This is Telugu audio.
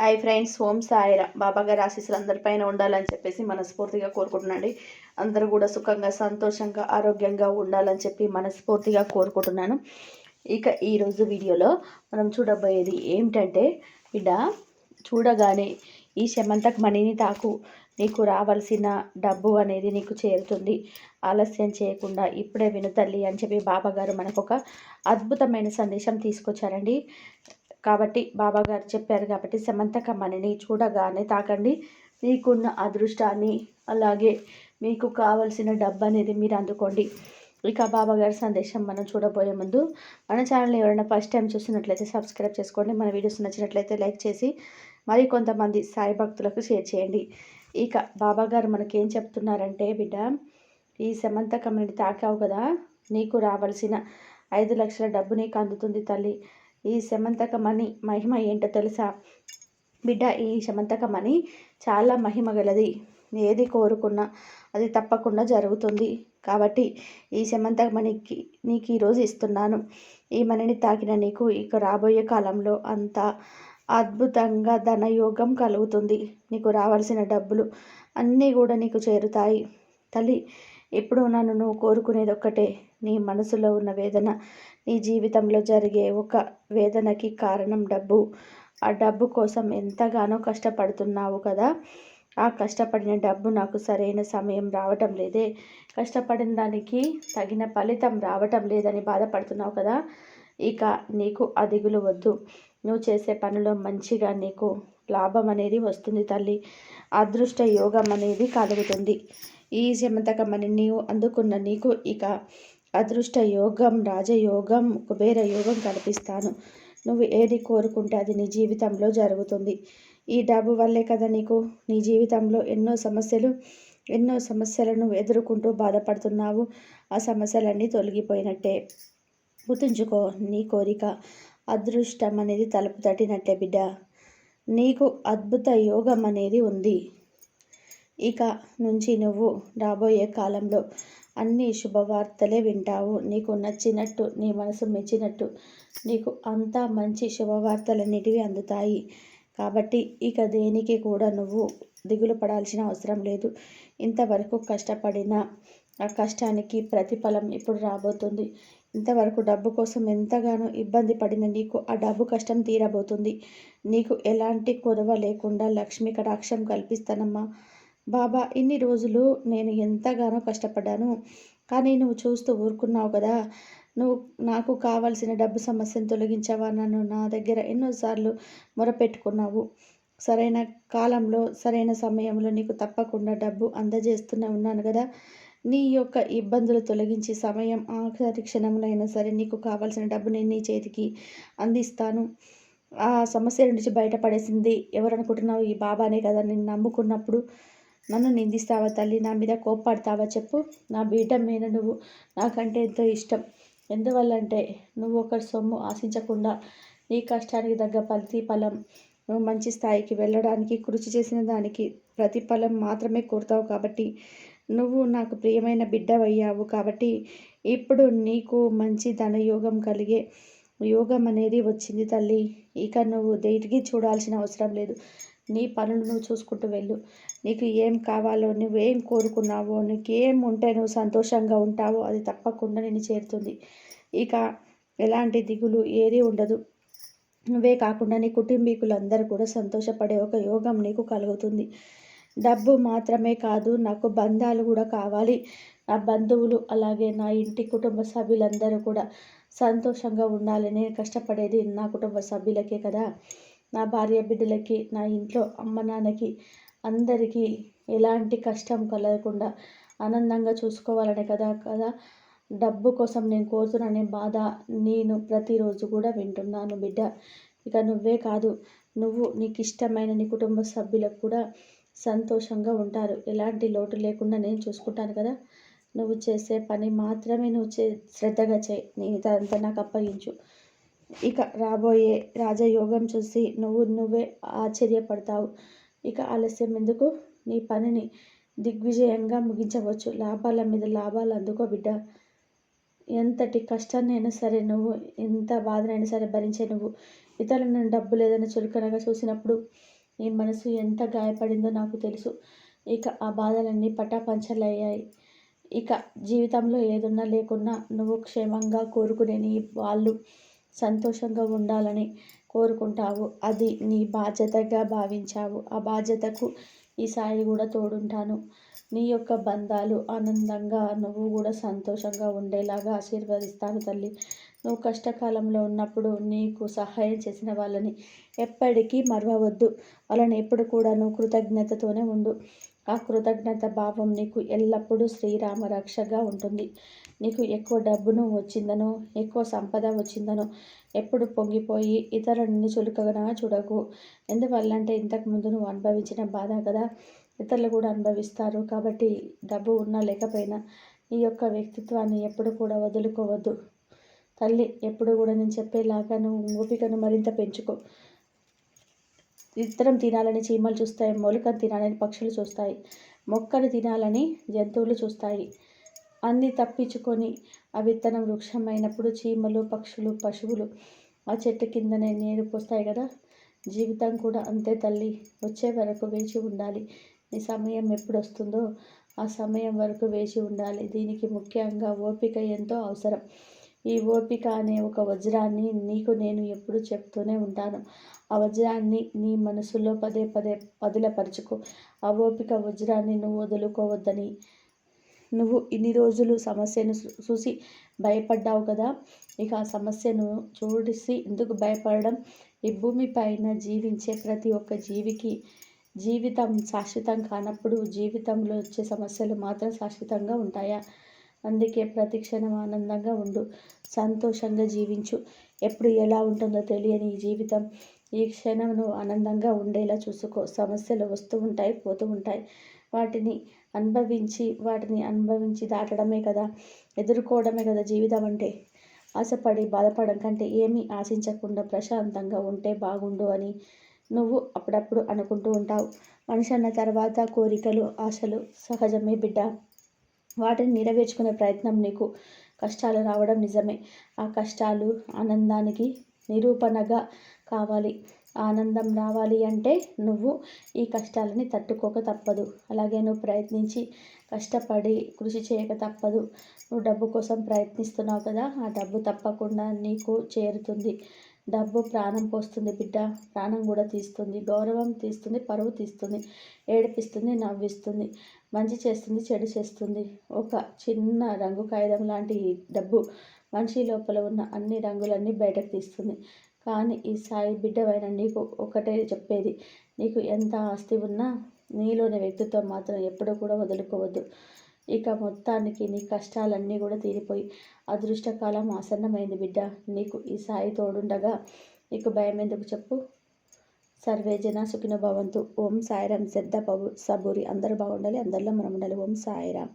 హాయ్ ఫ్రెండ్స్ హోమ్ సాయిరా. బాబా గారి ఆశీస్సులు అందరిపైన ఉండాలని చెప్పేసి మనస్ఫూర్తిగా కోరుకుంటున్నాండి అందరూ కూడా సుఖంగా సంతోషంగా ఆరోగ్యంగా ఉండాలని చెప్పి మనస్ఫూర్తిగా కోరుకుంటున్నాను. ఇక ఈరోజు వీడియోలో మనం చూడబోయేది ఏమిటంటే బిడ్డ చూడగానే ఈ శమంతక్ మనీని తాకు. నీకు రావాల్సిన డబ్బు అనేది నీకు చేరుతుంది. ఆలస్యం చేయకుండా ఇప్పుడే విను తల్లి అని చెప్పి బాబాగారు మనకు ఒక అద్భుతమైన సందేశం తీసుకొచ్చారండి. కాబట్టి బాబాగారు చెప్పారు కాబట్టి సమంతక మణిని చూడగానే తాకండి. మీకున్న అదృష్టాన్ని అలాగే మీకు కావలసిన డబ్బు అనేది మీరు అందుకోండి. ఇక బాబాగారి సందేశం మనం చూడబోయే ముందు మన ఛానల్ ఎవరైనా ఫస్ట్ టైం చూస్తున్నట్లయితే సబ్స్క్రైబ్ చేసుకోండి. మన వీడియోస్ నచ్చినట్లయితే లైక్ చేసి మరి కొంతమంది సాయి భక్తులకు షేర్ చేయండి. ఇక బాబాగారు మనకేం చెప్తున్నారంటే బిడ్డ ఈ సమంత కమ్మని తాకావు కదా. నీకు రావాల్సిన ఐదు లక్షల డబ్బు నీకు అందుతుంది తల్లి. ఈ శమంతకమణి మహిమ ఏంటో తెలుసా? బిడ్డ ఈ శమంతకమణి చాలా మహిమ గలది. ఏది కోరుకున్నా అది తప్పకుండా జరుగుతుంది. కాబట్టి ఈ శమంతకమణికి నీకు ఈరోజు ఇస్తున్నాను. ఈ మణిని తాకిన నీకు ఇక రాబోయే కాలంలో అంత అద్భుతంగా ధనయోగం కలుగుతుంది. నీకు రావాల్సిన డబ్బులు అన్నీ కూడా నీకు చేరుతాయి. తల్లి ఇప్పుడు నన్ను నువ్వు కోరుకునేది ఒక్కటే నీ మనసులో ఉన్న వేదన నీ జీవితంలో జరిగే ఒక వేదనకి కారణం డబ్బు. ఆ డబ్బు కోసం ఎంతగానో కష్టపడుతున్నావు కదా. ఆ కష్టపడిన డబ్బు నాకు సరైన సమయం రావటం లేదే. కష్టపడిన దానికి తగిన ఫలితం రావటం లేదని బాధపడుతున్నావు కదా. ఇక నీకు అదిగులు వద్దు. నువ్వు చేసే పనిలో మంచిగా నీకు లాభం అనేది వస్తుంది తల్లి. అదృష్ట యోగం అనేది కలుగుతుంది. ఈ శమంతకమని నీవు అందుకున్న నీకు ఇక అదృష్ట యోగం రాజయోగం కుబేర యోగం కల్పిస్తాను. నువ్వు ఏది కోరుకుంటే అది నీ జీవితంలో జరుగుతుంది. ఈ డబ్బు వల్లే కదా నీకు నీ జీవితంలో ఎన్నో సమస్యలు ఎన్నో సమస్యలను ఎదుర్కొంటూ బాధపడుతున్నావు. ఆ సమస్యలన్నీ తొలగిపోయినట్టే. గుర్తుంచుకో నీ కోరిక. అదృష్టం అనేది తలుపు తట్టినట్టే బిడ్డ. నీకు అద్భుత యోగం అనేది ఉంది. ఇక నుంచి నువ్వు రాబోయే కాలంలో అన్ని శుభవార్తలే వింటావు. నీకు నచ్చినట్టు నీ మనసు మెచ్చినట్టు నీకు అంతా మంచి శుభవార్తలన్నిటివి అందుతాయి. కాబట్టి ఇక దేనికి కూడా నువ్వు దిగులు పడాల్సిన అవసరం లేదు. ఇంతవరకు కష్టపడిన ఆ కష్టానికి ప్రతిఫలం ఇప్పుడు రాబోతుంది. ఇంతవరకు డబ్బు కోసం ఎంతగానో ఇబ్బంది పడిన నీకు ఆ డబ్బు కష్టం తీరబోతుంది. నీకు ఎలాంటి కొదవ లేకుండా లక్ష్మీ కటాక్షం కల్పిస్తానమ్మా. బాబా ఇన్ని రోజులు నేను ఎంతగానో కష్టపడ్డాను. కానీ నువ్వు చూస్తూ ఊరుకున్నావు కదా. నువ్వు నాకు కావాల్సిన డబ్బు సమస్యను తొలగించావా? నన్ను నా దగ్గర ఎన్నోసార్లు మొరపెట్టుకున్నావు. సరైన కాలంలో సరైన సమయంలో నీకు తప్పకుండా డబ్బు అందజేస్తూనే ఉన్నాను కదా. నీ యొక్క ఇబ్బందులు తొలగించి సమయం ఆఖరి క్షణంలో అయినా సరే నీకు కావాల్సిన డబ్బు నేను నీ చేతికి అందిస్తాను. ఆ సమస్య నుంచి బయటపడేసింది ఎవరనుకుంటున్నావు? ఈ బాబానే కదా నేను నమ్ముకున్నప్పుడు. నన్ను నిందిస్తావా తల్లి? నా మీద కోప్పడతావా చెప్పు. నా బిడ్డ మీద నువ్వు నాకంటే ఎంతో ఇష్టం. ఎందువల్ల అంటే నువ్వు ఒకరి సొమ్ము ఆశించకుండా నీ కష్టానికి తగ్గ ప్రతిఫలం నువ్వు మంచి స్థాయికి వెళ్ళడానికి కృషి చేసిన దానికి ప్రతిఫలం మాత్రమే కోరుతావు కాబట్టి నువ్వు నాకు ప్రియమైన బిడ్డవయ్యావు కాబట్టి ఇప్పుడు నీకు మంచి ధనయోగం కలిగే యోగం అనేది వచ్చింది తల్లి. ఇక నువ్వు దేనికి చూడాల్సిన అవసరం లేదు. నీ పనులు నువ్వు చూసుకుంటూ వెళ్ళు. నీకు ఏం కావాలో నువ్వేం కోరుకున్నావో నీకు ఏం ఉంటే నువ్వు సంతోషంగా ఉంటావో అది తప్పకుండా నేను చేరుతుంది. ఇక ఎలాంటి దిగులు ఏది ఉండదు. నువ్వే కాకుండా నీ కుటుంబీకులందరూ కూడా సంతోషపడే ఒక యోగం నీకు కలుగుతుంది. డబ్బు మాత్రమే కాదు నాకు బంధాలు కూడా కావాలి. నా బంధువులు అలాగే నా ఇంటి కుటుంబ సభ్యులందరూ కూడా సంతోషంగా ఉండాలని నేను కష్టపడేది నా కుటుంబ సభ్యులకే కదా. నా భార్య బిడ్డలకి నా ఇంట్లో అమ్మ నాన్నకి అందరికీ ఎలాంటి కష్టం కలగకుండా ఆనందంగా చూసుకోవాలనే కదా కదా? డబ్బు కోసం నేను కోరుతున్నానే బాధ నేను ప్రతిరోజు కూడా వింటున్నాను బిడ్డ. ఇక నువ్వే కాదు నువ్వు నీకు ఇష్టమైన నీ కుటుంబ సభ్యులకు కూడా సంతోషంగా ఉంటారు. ఎలాంటి లోటు లేకుండా నేను చూసుకుంటాను కదా. నువ్వు చేసే పని మాత్రమే నువ్వు చే శ్రద్ధగా చేయి. నీ ఇదంతా నాకు అప్పగించు. ఇక రాబోయే రాజయోగం చూసి నువ్వు నువ్వే ఆశ్చర్యపడతావు. ఇక ఆలస్యం ఎందుకు? నీ పనిని దిగ్విజయంగా ముగించవచ్చు. లాభాల మీద లాభాలు అందుకో బిడ్డ. ఎంతటి కష్టాన్నైనా సరే నువ్వు ఎంత బాధనైనా సరే భరించే నువ్వు. ఇతరులను డబ్బు లేదని చులకనగా చూసినప్పుడు నీ మనసు ఎంత గాయపడిందో నాకు తెలుసు. ఇక ఆ బాధలన్నీ పటాపంచలయ్యాయి. ఇక జీవితంలో ఏదున్నా లేకున్నా నువ్వు క్షేమంగా కోరుకునే నీ వాళ్ళు సంతోషంగా ఉండాలని కోరుకుంటావు. అది నీ బాధ్యతగా భావించావు. ఆ బాధ్యతకు ఈ సాయి కూడా తోడుంటాను. నీ యొక్క బంధాలు ఆనందంగా నువ్వు కూడా సంతోషంగా ఉండేలాగా ఆశీర్వదిస్తాను తల్లి. నువ్వు కష్టకాలంలో ఉన్నప్పుడు నీకు సహాయం చేసిన వాళ్ళని ఎప్పటికీ మరవవద్దు. వాళ్ళని ఎప్పుడు కూడా నువ్వు కృతజ్ఞతతోనే ఉండు. ఆ కృతజ్ఞత భావం నీకు ఎల్లప్పుడూ శ్రీరామ రక్షగా ఉంటుంది. నీకు ఎక్కువ డబ్బును వచ్చిందనో ఎక్కువ సంపద వచ్చిందనో ఎప్పుడు పొంగిపోయి ఇతరులని చులకగా చూడకు. ఎందువల్ల అంటే ఇంతకుముందు నువ్వు అనుభవించిన బాధ కదా. ఇతరులు కూడా అనుభవిస్తారు. కాబట్టి డబ్బు ఉన్నా లేకపోయినా ఈ యొక్క వ్యక్తిత్వాన్ని ఎప్పుడు కూడా వదులుకోవద్దు. తల్లి ఎప్పుడు కూడా నేను చెప్పేలాగా నువ్వు ఓపికను మరింత పెంచుకో. ఇతరం తినాలని చీమలు చూస్తాయి మొలకను తినాలని పక్షులు చూస్తాయి మొక్కను తినాలని జంతువులు చూస్తాయి. అన్నీ తప్పించుకొని ఆ విత్తనం వృక్షమైనప్పుడు చీమలు పక్షులు పశువులు ఆ చెట్టు కిందనే నీరు పోస్తాయి కదా. జీవితం కూడా అంతే తల్లి. వచ్చే వరకు వేచి ఉండాలి. నీ సమయం ఎప్పుడు వస్తుందో ఆ సమయం వరకు వేచి ఉండాలి. దీనికి ముఖ్యంగా ఓపిక ఎంతో అవసరం. ఈ ఓపిక అనే ఒక వజ్రాన్ని నీకు నేను ఎప్పుడు చెప్తూనే ఉంటాను. ఆ వజ్రాన్ని నీ మనసులో పదే పదే పదులపరుచుకో. ఆ ఓపిక వజ్రాన్ని నువ్వు వదులుకోవద్దని నువ్వు ఇన్ని రోజులు సమస్యను చూసి భయపడ్డావు కదా? ఇక ఆ సమస్యను చూడిసి ఎందుకు భయపడడం? ఈ భూమి పైన జీవించే ప్రతి ఒక్క జీవికి జీవితం శాశ్వతం కానప్పుడు జీవితంలో వచ్చే సమస్యలు మాత్రం శాశ్వతంగా ఉంటాయా? అందుకే ప్రతి క్షణం ఆనందంగా ఉండు సంతోషంగా జీవించు. ఎప్పుడు ఎలా ఉంటుందో తెలియని ఈ జీవితం ఈ క్షణం నువ్వు ఆనందంగా ఉండేలా చూసుకో. సమస్యలు వస్తూ ఉంటాయి పోతూ ఉంటాయి. వాటిని అనుభవించి వాటిని అనుభవించి దాటడమే కదా ఎదుర్కోవడమే కదా జీవితం అంటే. ఆశపడి బాధపడడం కంటే ఏమీ ఆశించకుండా ప్రశాంతంగా ఉంటే బాగుండు అని నువ్వు అప్పుడప్పుడు అనుకుంటూ ఉంటావు. మనిషి అన్న తర్వాత కోరికలు ఆశలు సహజమే బిడ్డ. వాటిని నెరవేర్చుకునే ప్రయత్నం నీకు కష్టాలు రావడం నిజమే. ఆ కష్టాలు ఆనందానికి నిరూపణగా కావాలి. ఆనందం రావాలి అంటే నువ్వు ఈ కష్టాలని తట్టుకోక తప్పదు. అలాగే నువ్వు ప్రయత్నించి కష్టపడి కృషి చేయక తప్పదు. నువ్వు డబ్బు కోసం ప్రయత్నిస్తున్నావు కదా ఆ డబ్బు తప్పకుండా నీకు చేరుతుంది. డబ్బు ప్రాణం పోస్తుంది బిడ్డ ప్రాణం కూడా తీస్తుంది. గౌరవం తీస్తుంది పరువు తీస్తుంది ఏడిపిస్తుంది నవ్విస్తుంది మంచి చేస్తుంది చెడు చేస్తుంది. ఒక చిన్న రంగు కాగితం లాంటి డబ్బు మనిషి లోపల ఉన్న అన్ని రంగులన్నీ బయటకు తీస్తుంది. కానీ ఈ సాయి బిడ్డవైన నీకు ఒకటే చెప్పేది. నీకు ఎంత ఆస్తి ఉన్నా నీలోని వ్యక్తిత్వం మాత్రం ఎప్పుడూ కూడా వదులుకోవద్దు. ఇక మొత్తానికి నీ కష్టాలన్నీ కూడా తీరిపోయి అదృష్టకాలం ఆసన్నమైంది బిడ్డ. నీకు ఈ సాయి తోడుండగా నీకు భయం ఎందుకు చెప్పు? సర్వే జన సుఖిన భవంతు. ఓం సాయిరామ్. శ్రద్ధ పవు సబూరి. అందరూ బాగుండాలి. అందరిలో మనం ఉండాలి. ఓం సాయిరామ్.